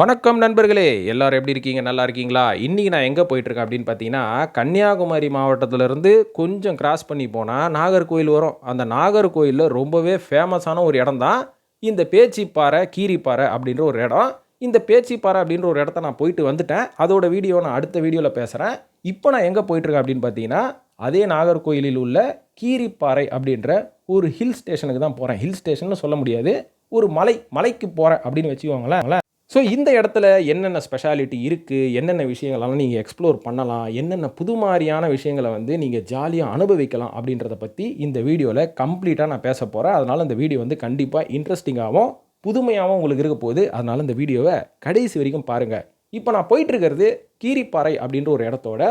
வணக்கம் நண்பர்களே எல்லாரும் எப்படி இருக்கீங்க? நல்லா இருக்கீங்களா? இன்றைக்கி நான் எங்கே போயிட்டுருக்கேன் அப்படின்னு பார்த்தீங்கன்னா கன்னியாகுமரி மாவட்டத்திலேருந்து கொஞ்சம் கிராஸ் பண்ணி போனால் நாகர்கோயில் வரும். அந்த நாகர்கோயிலில் ரொம்பவே ஃபேமஸான ஒரு இடம் தான் இந்த பேச்சிப்பாறை கீரிப்பாறை அப்படின்ற ஒரு இடம். இந்த பேச்சிப்பாறை அப்படின்ற ஒரு இடத்த நான் போயிட்டு வந்துட்டேன். அதோட வீடியோ நான் அடுத்த வீடியோவில் பேசுகிறேன் இப்போ நான் எங்கே போயிட்டுருக்கேன் அப்படின்னு பார்த்தீங்கன்னா அதே நாகர்கோயிலில் உள்ள கீரிப்பாறை அப்படின்ற ஒரு ஹில் ஸ்டேஷனுக்கு தான் போகிறேன் ஹில் ஸ்டேஷன் சொல்ல முடியாது. ஒரு மலை மலைக்கு போகிறேன் அப்படின்னு வச்சுக்கோங்களேன். ஸோ இந்த இடத்துல என்னென்ன ஸ்பெஷாலிட்டி இருக்குது என்னென்ன விஷயங்களெல்லாம் நீங்கள் எக்ஸ்ப்ளோர் பண்ணலாம்? என்னென்ன புது மாதிரியான விஷயங்களை வந்து நீங்கள் ஜாலியாக அனுபவிக்கலாம் அப்படின்றத பற்றி இந்த வீடியோவில் கம்ப்ளீட்டாக நான் பேச போகிறேன் அதனால் இந்த வீடியோ வந்து கண்டிப்பாக இன்ட்ரெஸ்டிங்காகவும் புதுமையாகவும் உங்களுக்கு இருக்க போகுது. அதனால் இந்த வீடியோவை கடைசி வரைக்கும் பாருங்கள் இப்போ நான் போயிட்டுருக்கிறது கீரிப்பாறை அப்படின்ற ஒரு இடத்தோட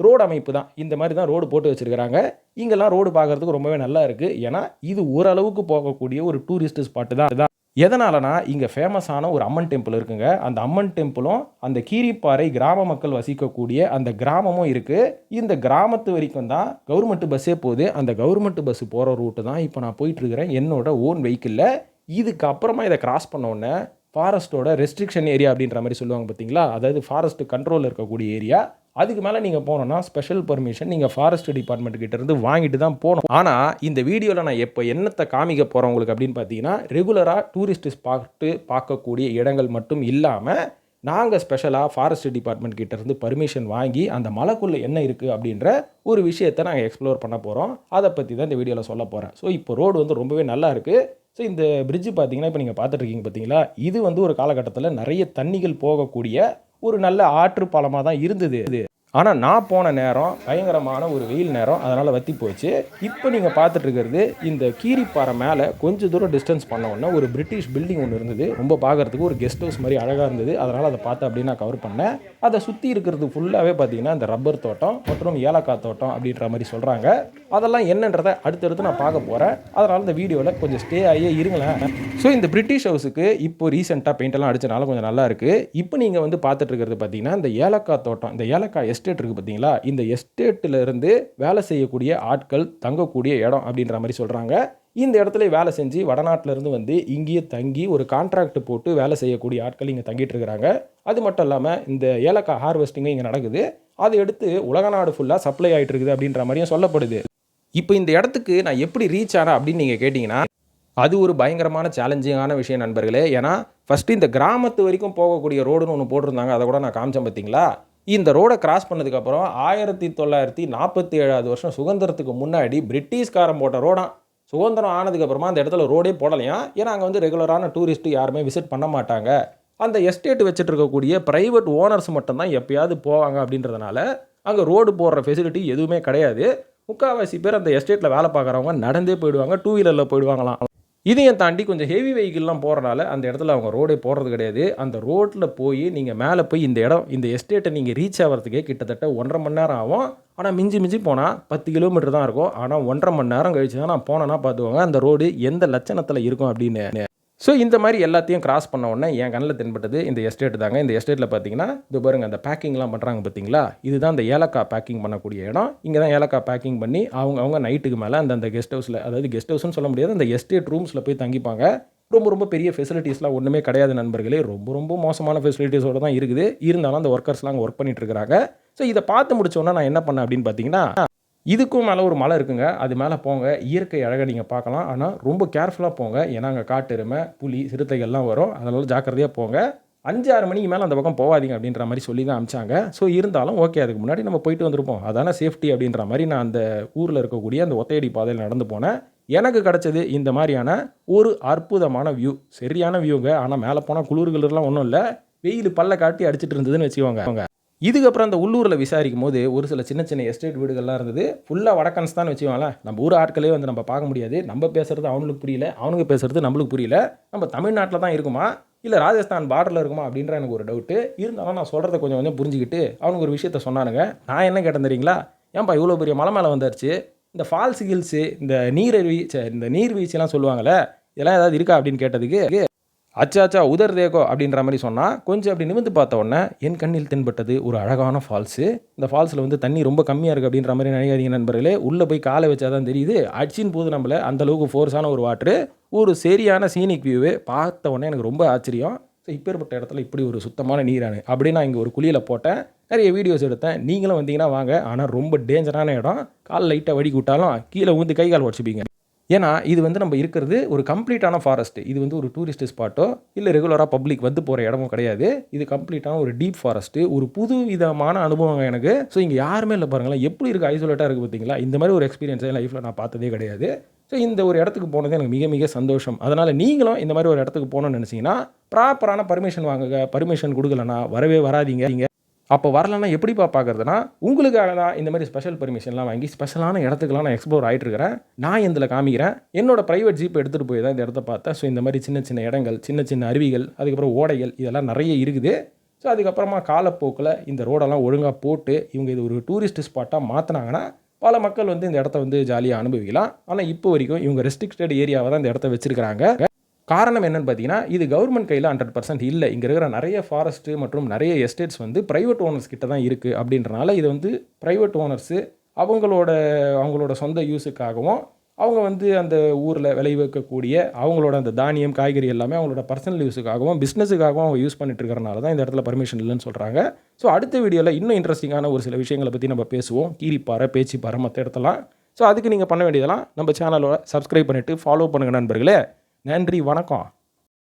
ரோடு அமைப்பு தான். இந்த மாதிரி தான் ரோடு போட்டு வச்சுருக்கிறாங்க. இங்கெல்லாம் ரோடு பார்க்குறதுக்கு ரொம்பவே நல்லா இருக்குது ஏன்னா இது ஓரளவுக்கு போகக்கூடிய ஒரு டூரிஸ்ட் ஸ்பாட்டு தான். எதனாலனா இங்கே ஃபேமஸான ஒரு அம்மன் டெம்பிள் இருக்குங்க. அந்த அம்மன் டெம்பிளும் அந்த கீரிப்பாறை கிராம மக்கள் வசிக்கக்கூடிய அந்த கிராமமும் இருக்குது இந்த கிராமத்து வரைக்கும் தான் கவர்மெண்ட் பஸ்ஸே போகுது. அந்த கவர்மெண்ட் பஸ் போகிற ரூட்டு தான் இப்போ நான் போயிட்டுருக்கிறேன். என்னோட ஓன் வெஹிக்கிளில் இதுக்கப்புறமா இதை கிராஸ் பண்ணோடனே ஃபாரஸ்ட்டோட ரெஸ்ட்ரிக்ஷன் ஏரியா அப்படின்ற மாதிரி சொல்லுவாங்க பார்த்தீங்களா அதாவது ஃபாரஸ்ட் கண்ட்ரோலில் இருக்கக்கூடிய ஏரியா அதுக்கு மேலே நீங்கள் போனோன்னா ஸ்பெஷல் பர்மிஷன் நீங்கள் ஃபாரஸ்ட் டிபார்ட்மெண்ட் கிட்ட இருந்து வாங்கிட்டு தான் போகணும். ஆனால் இந்த வீடியோவில் நான் எப்போ என்னத்தை காமிக்க போகிறேன் உங்களுக்கு அப்படின்னு பார்த்தீங்கன்னா ரெகுலராக டூரிஸ்ட் ஸ்பாட்டு பார்க்கக்கூடிய இடங்கள் மட்டும் இல்லாமல் நாங்கள் ஸ்பெஷலாக ஃபாரஸ்ட் டிபார்ட்மெண்ட் கிட்ட இருந்து பர்மிஷன் வாங்கி அந்த மலைக்குள்ளே என்ன இருக்குது அப்படின்ற ஒரு விஷயத்தை நாங்கள் எக்ஸ்ப்ளோர் பண்ண போகிறோம் அதை பற்றி தான் இந்த வீடியோவில் சொல்ல போகிறேன் ஸோ இப்போ ரோடு வந்து ரொம்பவே நல்லா இருக்குது ஸோ இந்த பிரிட்ஜ் பார்த்தீங்கன்னா இப்போ நீங்கள் பார்த்துட்டு இருக்கீங்க பார்த்தீங்களா இது வந்து ஒரு காலகட்டத்தில் நிறைய தண்ணிகள் போகக்கூடிய ஒரு நல்ல ஆற்று பாலமாக தான் இருந்தது. ஆனால் நான் போன நேரம் பயங்கரமான ஒரு வெயில் நேரம். அதனால் வத்தி போச்சு. இப்போ நீங்கள் பார்த்துட்டுருக்கிறது இந்த கீரிப்பாறை மேலே கொஞ்சம் தூரம் டிஸ்டன்ஸ் பண்ண உடனே ஒரு பிரிட்டிஷ் பில்டிங் ஒன்று இருந்தது. ரொம்ப பார்க்கறதுக்கு ஒரு கெஸ்ட் ஹவுஸ் மாதிரி அழகாக இருந்தது. அதனால் அதை பார்த்து அப்படியே நான் கவர் பண்ணேன். அதை சுற்றி இருக்கிறது ஃபுல்லாகவே பார்த்தீங்கன்னா இந்த ரப்பர் தோட்டம் மற்றும் ஏலக்காய் தோட்டம் அப்படின்ற மாதிரி சொல்கிறாங்க அதெல்லாம் என்னன்றதை அடுத்தடுத்து நான் பார்க்க போகிறேன் அதனால் இந்த வீடியோவில் கொஞ்சம் ஸ்டே ஆகியே இருங்களேன். ஸோ இந்த பிரிட்டிஷ் ஹவுஸுக்கு இப்போ ரீசெண்டாக பெயிண்டெல்லாம் அடிச்சனால கொஞ்சம் நல்லா இருக்குது இப்போ நீங்கள் வந்து பார்த்துட்டு இருக்கிறது பார்த்தீங்கன்னா இந்த ஏலக்காய் தோட்டம் இந்த ஏலக்காய் எஸ்ட் எஸ்டேட் இருக்குது பார்த்தீங்களா? இந்த எஸ்டேட்டிலிருந்து வேலை செய்யக்கூடிய ஆட்கள் தங்கக்கூடிய இடம் அப்படின்ற மாதிரி சொல்கிறாங்க இந்த இடத்துல வேலை செஞ்சு வடநாட்டிலேருந்து வந்து இங்கேயே தங்கி ஒரு கான்ட்ராக்ட் போட்டு வேலை செய்யக்கூடிய ஆட்கள் இங்கே தங்கிட்டு இருக்கிறாங்க. அது மட்டும் இல்லாமல் இந்த ஏலக்காய் ஹார்வெஸ்டிங்கும் இங்கே நடக்குது. அதை எடுத்து உலக நாடு ஃபுல்லாக சப்ளை ஆகிட்டு இருக்குது அப்படின்ற மாதிரியும் சொல்லப்படுது. இப்போ இந்த இடத்துக்கு நான் எப்படி ரீச் ஆனேன் அப்படின்னு நீங்கள் கேட்டிங்கன்னா அது ஒரு பயங்கரமான சேலஞ்சிங்கான விஷயம் நண்பர்களே. ஏன்னா ஃபஸ்ட்டு இந்த கிராமத்து வரைக்கும் போகக்கூடிய ரோடுன்னு ஒன்று போட்டிருந்தாங்க. அதை கூட நான் காமிச்சேன் பார்த்தீங்களா? இந்த ரோடை கிராஸ் பண்ணதுக்கப்புறம் ஆயிரத்தி தொள்ளாயிரத்தி நாற்பத்தி ஏழாவது வருஷம் சுதந்திரத்துக்கு முன்னாடி பிரிட்டிஷ்காரன் போட்ட ரோடான் சுதந்திரம் ஆனதுக்கப்புறமா அந்த இடத்துல ரோடே போடலையா? ஏன்னா அங்கே வந்து ரெகுலரான டூரிஸ்ட்டு யாருமே விசிட் பண்ண மாட்டாங்க. அந்த எஸ்டேட் வச்சுட்டு இருக்கக்கூடிய ப்ரைவேட் ஓனர்ஸ் மட்டும்தான் எப்பயாவது போவாங்க அப்படின்றதுனால அங்கே ரோடு போடுற ஃபெசிலிட்டி எதுவுமே கிடையாது. முக்கால்வாசி பேர் அந்த எஸ்டேட்டில் வேலை பார்க்குறவங்க நடந்தே போயிடுவாங்க டூ வீலரில் போயிடுவாங்களாம். இதையும் தாண்டி கொஞ்சம் ஹெவி வெஹிக்கிள்லாம் போகிறனால அந்த இடத்துல அவங்க ரோடே போடுறது கிடையாது. அந்த ரோட்டில் போய் நீங்கள் மேலே போய் இந்த இடம் இந்த எஸ்டேட்டை நீங்கள் ரீச் ஆகிறதுக்கே கிட்டத்தட்ட ஒன்றரை மணி நேரம் ஆகும். ஆனால் மிஞ்சி மிஞ்சி போனால் பத்து கிலோமீட்டர் தான் இருக்கும். ஆனால் ஒன்றரை மணி நேரம் கழிச்சு தான் நான் போனேன்னா பார்த்துக்கோங்க அந்த ரோடு எந்த லட்சணத்தில் இருக்கும் அப்படின்னு ஸோ இந்த மாதிரி எல்லாத்தையும் கிராஸ் பண்ண உடனே என் கண்ணில் தென்பட்டது இந்த எஸ்டேட் தாங்க. இந்த எஸ்டேட்டில் பார்த்தீங்கன்னா இது பாருங்கள் அந்த பேக்கிங்லாம் பண்ணுறாங்க பார்த்தீங்களா? இதுதான் இந்த ஏலக்காய் பேக்கிங் பண்ணக்கூடிய இடம். இங்கே தான் ஏலக்காய் பேக்கிங் பண்ணி அவங்க அவங்க நைட்டுக்கு மேலே அந்த அந்த கெஸ்ட் ஹவுஸில் அதாவது கெஸ்ட் ஹவுஸ்னு சொல்ல முடியாது அந்த எஸ்டேட் ரூம்ஸில் போய் தங்கிப்பாங்க. ரொம்ப ரொம்ப பெரிய ஃபெசிலிட்டிஸ்லாம் ஒன்றுமே கிடையாது நண்பர்களே. ரொம்ப ரொம்ப மோசமான ஃபெசிலிட்டிஸோடு தான் இருக்குது. இருந்தாலும் அந்த ஒர்க்கர்ஸ்லாம் அங்கே ஒர்க் பண்ணிட்டு இருக்காங்க ஸோ இதை பார்த்து முடிச்சோன்னா நான் என்ன பண்ணேன் அப்படின்னு பார்த்தீங்கன்னா இதுக்கும் மேலே ஒரு மலை இருக்குங்க. அது மேலே போங்க. இயற்கை அழகை நீங்கள் பார்க்கலாம். ஆனால் ரொம்ப கேர்ஃபுல்லாக போங்க. ஏன்னா அங்கே காட்டு எருமை புலி சிறுத்தைகள்லாம் வரும். அதனால ஜாக்கிரதையாக போங்க. அஞ்சு ஆறு மணிக்கு மேலே அந்த பக்கம் போகாதீங்க அப்படின்ற மாதிரி சொல்லி தான் அமிச்சாங்க. ஸோ இருந்தாலும் ஓகே அதுக்கு முன்னாடி நம்ம போயிட்டு வந்திருப்போம். அதான சேஃப்டி அப்படின்ற மாதிரி நான் அந்த ஊரில் இருக்கக்கூடிய அந்த ஒத்தையடி பாதையில் நடந்து போனேன். எனக்கு கிடச்சது இந்த மாதிரியான ஒரு அற்புதமான வியூ சரியான வியூங்க ஆனால் மேலே போனால் குளிர்கள்லாம் ஒன்றும் இல்லை. வெயில் பல்ல காட்டி அடிச்சிட்டு இருந்ததுன்னு வச்சுக்கோங்க. இதுக்கப்புறம் அந்த உள்ளூரில் விசாரிக்கும் போது ஒரு சில சின்ன சின்ன எஸ்டேட் வீடுகள்லாம் இருந்தது. ஃபுல்லாக வடக்கன்ஸ் தான் வச்சுக்கோங்களேன். நம்ம ஊர் ஆட்களே வந்து நம்ம பார்க்க முடியாது. நம்ம பேசுகிறது அவனுக்கு புரியல. அவனுக்கு பேசுறது நம்மளுக்கு புரியல. நம்ம தமிழ்நாட்டில் தான் இருக்குமா? இல்லை ராஜஸ்தான் பார்டரில் இருக்குமா? அப்படின்ற எனக்கு ஒரு டவுட்டு இருந்தாலும் நான் சொல்கிறத கொஞ்சம் கொஞ்சம் புரிஞ்சுக்கிட்டு அவனுக்கு ஒரு விஷயத்த சொன்னானுங்க. நான் என்ன கேட்டேன் தெரியுங்களா? ஏன்பா இவ்வளோ பெரிய மலை மேலே வந்துருச்சு இந்த ஃபால்ஸ் ஹில்ஸு இந்த நீரருவி இந்த நீர்வீழ்ச்சிலாம் சொல்லுவாங்கள்ல இதெல்லாம் ஏதாவது இருக்கா அப்படின்னு கேட்டதுக்கு அச்சா அச்சா உதர் தேகோ அப்படின்ற மாதிரி சொன்னால் கொஞ்சம் அப்படி நிமிந்து பார்த்த உடனே என் கண்ணில் தென்பட்டது ஒரு அழகான ஃபால்ஸு இந்த ஃபால்ஸில் வந்து தண்ணி ரொம்ப கம்மியாக இருக்குது அப்படின்ற மாதிரி நினைக்காதீங்க நண்பர்களே. உள்ளே போய் காலை வச்சா தான் தெரியுது. அடிச்சின் போது நம்மளை. அந்த அளவுக்கு ஃபோர்ஸான ஒரு வாட்ரு ஒரு சரியான சீனிக் வியூவு பார்த்த உடனே எனக்கு ரொம்ப ஆச்சரியம். ஸோ இப்பேற்பட்ட இடத்துல இப்படி ஒரு சுத்தமான நீரானு. அப்படி நான் இங்கே ஒரு குழியில் போட்டேன். நிறைய வீடியோஸ் எடுத்தேன். நீங்களும் வந்தீங்கன்னா வாங்க. ஆனால் ரொம்ப டேஞ்சரான இடம். கால் லைட்டாக வடிக்கு விட்டாலும் கீழே ஊந்து கை கால் உடச்சிப்பீங்க. ஏன்னா இது வந்து நம்ம இருக்கிறது ஒரு கம்ப்ளீட்டான ஃபாரஸ்ட் இது வந்து ஒரு டூரிஸ்ட் ஸ்பாட்டோ இல்லை ரெகுலராக பப்ளிக் வந்து போகிற இடமும் கிடையாது. இது கம்ப்ளீட்டான ஒரு டீப் ஃபாரஸ்ட்டு ஒரு புது விதமான அனுபவம் எனக்கு. ஸோ இங்கே யாருமே இல்லை பாருங்களேன். எப்படி இருக்குது ஐசோலேட்டாக இருக்குது பார்த்தீங்களா இந்த மாதிரி ஒரு எக்ஸ்பீரியன்ஸ் என் லைஃப்பில் நான் பார்த்ததே கிடையாது. ஸோ இந்த ஒரு இடத்துக்கு போனது எனக்கு மிக மிக சந்தோஷம். அதனால் நீங்களும் இந்த மாதிரி ஒரு இடத்துக்கு போகணும்னு நினச்சிங்கன்னா ப்ராப்பரான பர்மிஷன் வாங்குங்க. பர்மிஷன் கொடுக்கலன்னா வரவே வராதீங்க. அப்போ வரலன்னா எப்படிப்பா பார்க்குறதுனா உங்களுக்காக தான் இந்த மாதிரி ஸ்பெஷல் பர்மிஷன்லாம் வாங்கி ஸ்பெஷலான இடத்துக்குலாம் நான் எக்ஸ்ப்ளோர் ஆகிட்டு இருக்கிறேன் நான் இதில் காமிக்கிறேன்? என்னோட ப்ரைவேட் ஜீப் எடுத்துகிட்டு போய் தான் இந்த இடத்த பார்த்தேன். ஸோ இந்த மாதிரி சின்ன சின்ன இடங்கள் சின்ன சின்ன அருவிகள் அதுக்கப்புறம் ஓடைகள் இதெல்லாம் நிறைய இருக்குது. ஸோ அதுக்கப்புறமா காலப்போக்கில் இந்த ரோடெல்லாம் ஒழுங்காக போட்டு இவங்க இது ஒரு டூரிஸ்ட் ஸ்பாட்டாக மாற்றினாங்கன்னா பல மக்கள் வந்து இந்த இடத்த வந்து ஜாலியாக அனுபவிக்கலாம். ஆனால் இப்போ வரைக்கும் இவங்க ரெஸ்ட்ரிக்டட் ஏரியாவை தான் இந்த இடத்த வச்சுருக்கிறாங்க. காரணம் என்னென்னு பார்த்தீங்கன்னா இது கவர்மெண்ட் கையில் ஹண்ட்ரட் பர்சன்ட் இல்லை. இங்கே இருக்கிற நிறைய ஃபாரஸ்ட்டு மற்றும் நிறைய எஸ்டேட்ஸ் வந்து ப்ரைவேட் ஓனர்ஸ் கிட்ட தான் இருக்குது அப்படின்றனால இது வந்து ப்ரைவேட் ஓனர்ஸு அவங்களோட அவங்களோட சொந்த யூஸுக்காகவும் அவங்க வந்து அந்த ஊரில் விளைவிக்கக்கூடிய அவங்களோட அந்த தானியம் காய்கறி எல்லாமே அவங்களோட பர்சனல் யூஸுக்காகவும் பிஸ்னஸுக்காகவும் அவங்க யூஸ் பண்ணிட்டு இருக்கிறனால தான் இந்த இடத்துல பர்மிஷன் இல்லைன்னு சொல்கிறாங்க ஸோ அடுத்த வீடியோவில் இன்னும் இன்ட்ரெஸ்டிங்கான ஒரு சில விஷயங்களை பற்றி நம்ம பேசுவோம். கீரிப்பாறை பேச்சிப்பாறை மற்ற இடத்தெல்லாம். ஸோ அதுக்கு நீங்கள் பண்ண வேண்டியதெல்லாம் நம்ம சேனலோட சப்ஸ்கிரைப் பண்ணிவிட்டு ஃபாலோ பண்ணுங்கள் நண்பர்களே. நன்றி வணக்கம்.